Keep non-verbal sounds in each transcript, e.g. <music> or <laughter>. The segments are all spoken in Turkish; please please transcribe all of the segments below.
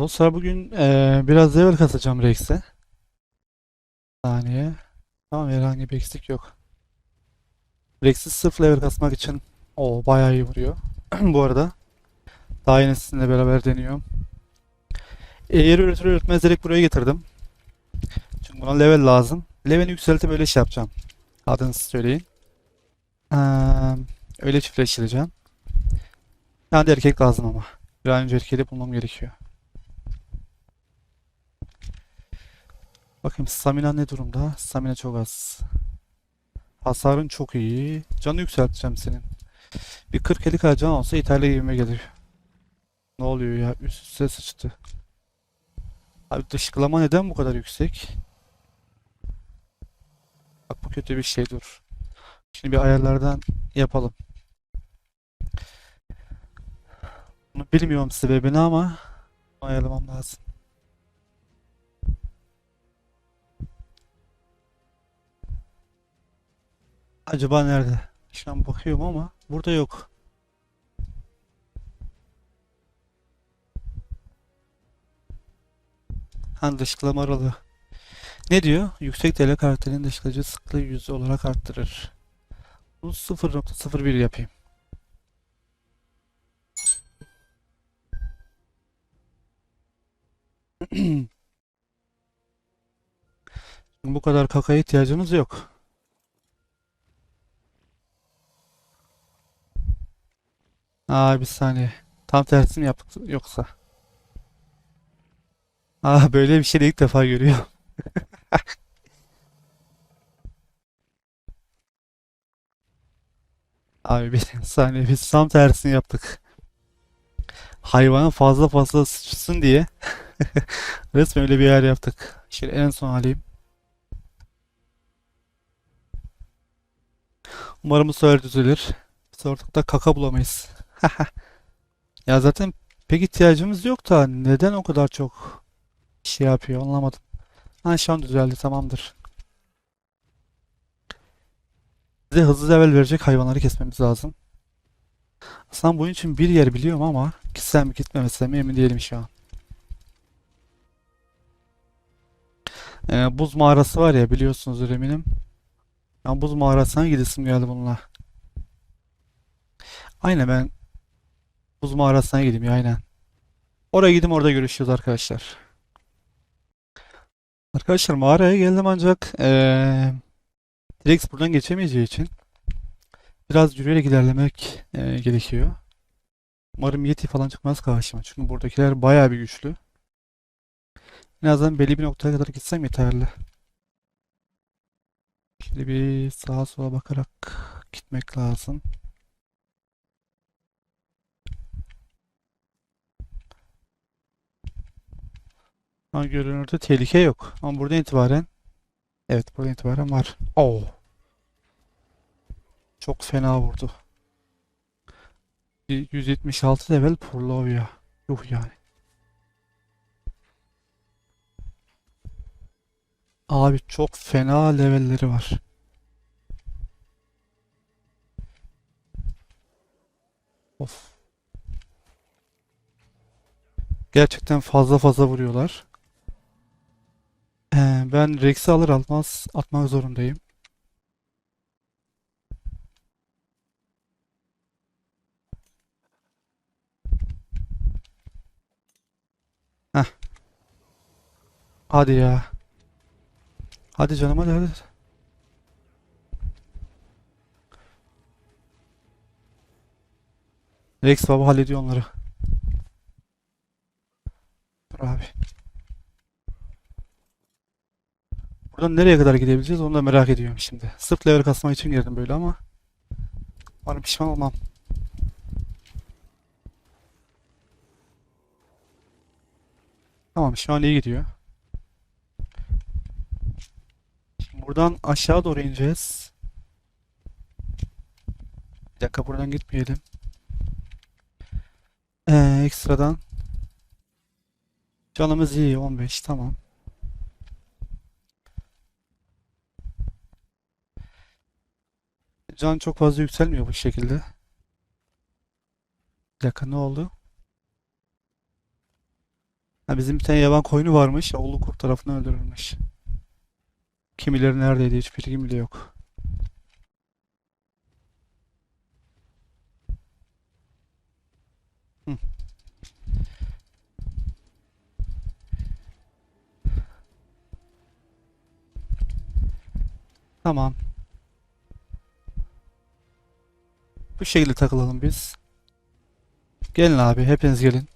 Dostlar bugün eee, biraz level kasacağım Rex'e. Saniye. Tamam herhangi bir eksik yok. Rex'i sırf level kasmak için o bayağı iyi vuruyor. <clears throat> Bu arada daha yeni sizinle beraber deniyorum. Eğer üretir üretmez direkt buraya getirdim. Çünkü buna level lazım. Level'i yükseltip öyle şey yapacağım. Adını söyleyin. Eee, öyle çiftleştireceğim. Yani erkek lazım ama. Bir an önce erkeği bulmam gerekiyor. Bakayım stamina ne durumda? Stamina çok az. Hasarın çok iyi. Canı yükselteceğim senin. Bir 40-50 kadar can olsa İtalya gibime gelir. Ne oluyor ya? Üst üste sıçtı. Abi dışkılama neden bu kadar yüksek? Bak bu kötü bir şey dur. Şimdi bir ayarlardan yapalım. Bunu bilmiyorum sebebini ama ayarlamam lazım. Acaba nerede? Şu an bakıyorum ama burada yok. Ha dışkılama aralığı. Ne diyor? Yüksek TL karakterin dışkılayıcı sıklığı yüzde olarak arttırır. Bunu 0.01 yapayım. <clears throat> Bu kadar kakaya ihtiyacımız yok. Aa bir saniye. Tam tersini yaptık yoksa. Aa böyle bir şey de ilk defa görüyorum. <laughs> Abi bir saniye biz tam tersini yaptık. Hayvana fazla fazla sıçsın diye <laughs> resmen öyle bir yer yaptık. Şöyle en son alayım. Umarım bu sefer düzelir. Biz ortalıkta kaka bulamayız. <laughs> Ya zaten pek ihtiyacımız yok da neden o kadar çok şey yapıyor anlamadım. Ha şu an düzeldi tamamdır. Bize hızlı level verecek hayvanları kesmemiz lazım. Aslında bunun için bir yer biliyorum ama gitsem mi gitmemesem mi emin değilim şu an. Ee, buz mağarası var ya biliyorsunuzdur eminim. Ben buz mağarasına gidesim geldi bununla. Aynen ben buz mağarasına gideyim ya aynen. Oraya gideyim orada görüşürüz arkadaşlar. Arkadaşlar mağaraya geldim ancak ee, direkt buradan geçemeyeceği için biraz yürüyerek ilerlemek ee, gerekiyor. Umarım Yeti falan çıkmaz karşıma. Çünkü buradakiler bayağı bir güçlü. En azından belli bir noktaya kadar gitsem yeterli. Şimdi bir sağa sola bakarak gitmek lazım. Ama görünürde tehlike yok. Ama buradan itibaren evet buradan itibaren var. Oo. Çok fena vurdu. Bir 176 level Purlovia. Yuh yani. Abi çok fena levelleri var. Of. Gerçekten fazla fazla vuruyorlar. Ben Rex'i alır almaz atmak zorundayım. Heh. Hadi ya. Hadi canım hadi hadi. Rex baba hallediyor onları. Dur abi. Buradan nereye kadar gidebileceğiz onu da merak ediyorum şimdi. Sırf level kasmak için girdim böyle ama umarım pişman olmam. Tamam şu an iyi gidiyor. Şimdi buradan aşağı doğru ineceğiz. Bir dakika buradan gitmeyelim. Ee, ekstradan canımız iyi 15 tamam. Can çok fazla yükselmiyor bu şekilde. Bir dakika ne oldu? Ha, bizim bir tane yaban koyunu varmış. Oğlu kurt tarafından öldürülmüş. Kimileri neredeydi hiç bilgim bile yok. Tamam. Bu şekilde takılalım biz. Gelin abi, hepiniz gelin.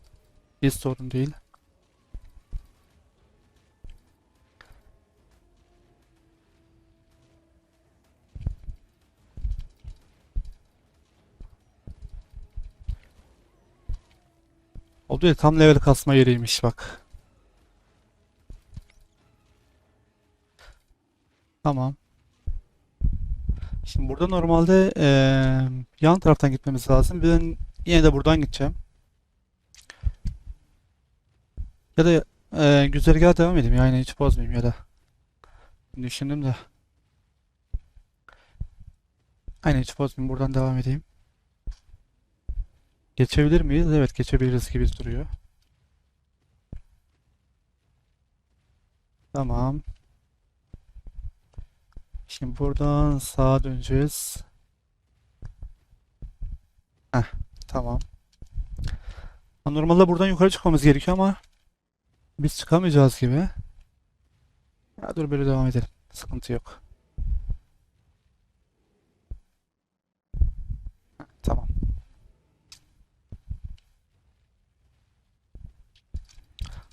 Hiç sorun değil. Oldu ya tam level kasma yeriymiş bak. Tamam. Şimdi burada normalde eee, yan taraftan gitmemiz lazım. Ben yine de buradan gideceğim. Ya da eee güzergaha devam edeyim. Yani hiç bozmayayım ya da. Düşündüm de. Aynen hiç bozmayayım. Buradan devam edeyim. Geçebilir miyiz? Evet geçebiliriz gibi duruyor. Tamam. Şimdi buradan sağa döneceğiz. Heh, tamam. Normalde buradan yukarı çıkmamız gerekiyor ama biz çıkamayacağız gibi. Ya dur böyle devam edelim. Sıkıntı yok. Tamam.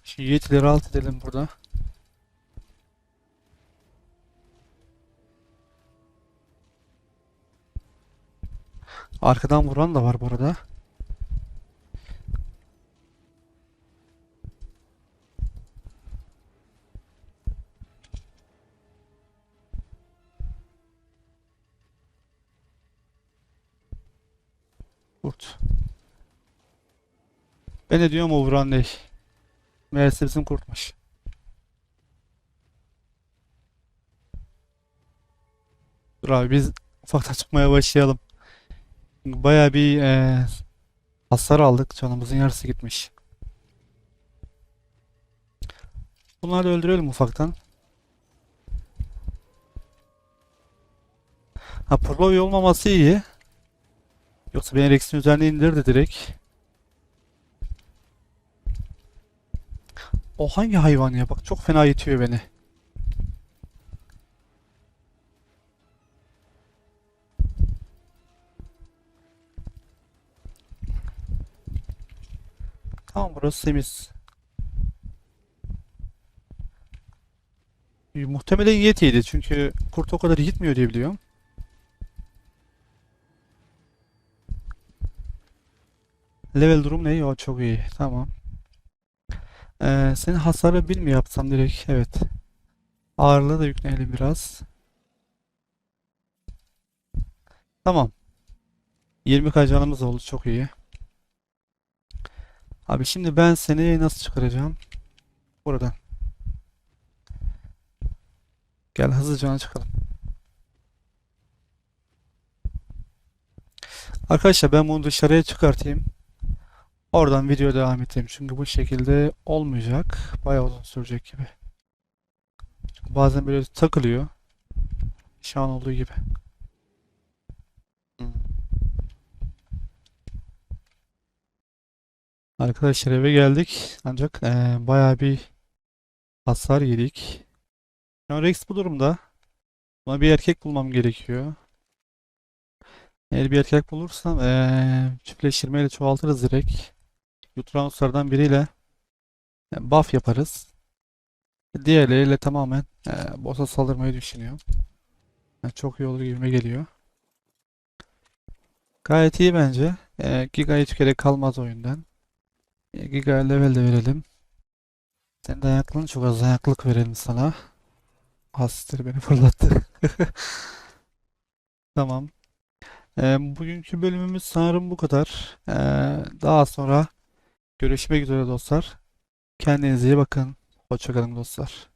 Şimdi yetileri alt edelim burada. Arkadan vuran da var bu arada. Kurt. Ben de diyorum o vuran değil. Meğerse bizim kurtmuş. Dur abi biz ufaktan çıkmaya başlayalım. Baya bir eee, hasar aldık. Canımızın yarısı gitmiş. Bunları öldürelim ufaktan. Ha Purlovi olmaması iyi. Yoksa beni Rex'in üzerine indirdi direkt. O hangi hayvan ya? Bak çok fena itiyor beni. Tamam burası temiz. E, Muhtemelen Yeti'ydi çünkü kurt o kadar gitmiyor diye biliyorum. Level durum ne? O çok iyi. Tamam. Ee, senin hasarı bir mi yapsam direkt? Evet. Ağırlığı da yükleyelim biraz. Tamam. 20k canımız oldu. Çok iyi. Abi şimdi ben seni nasıl çıkaracağım? Buradan. Gel hızlıca çıkalım. Arkadaşlar ben bunu dışarıya çıkartayım. Oradan video devam edeyim. Çünkü bu şekilde olmayacak. Bayağı uzun sürecek gibi. Bazen böyle takılıyor. Şu an olduğu gibi. Arkadaşlar eve geldik. Ancak eee bayağı bir hasar yedik. Şu Rex bu durumda. Buna bir erkek bulmam gerekiyor. Eğer bir erkek bulursam eee çiftleştirmeyle çoğaltırız direkt. Yutranoslardan biriyle e, buff yaparız. Diğerleriyle tamamen e, boss'a saldırmayı düşünüyorum. Yani çok iyi olur gibime geliyor. Gayet iyi bence. E, Giga hiç gerek kalmaz oyundan. Giga level de verelim. Senin dayaklığın çok az dayaklık verelim sana. Hastir beni fırlattı. <laughs> Tamam. E, bugünkü bölümümüz sanırım bu kadar. E, daha sonra görüşmek üzere dostlar. Kendinize iyi bakın. Hoşça kalın dostlar.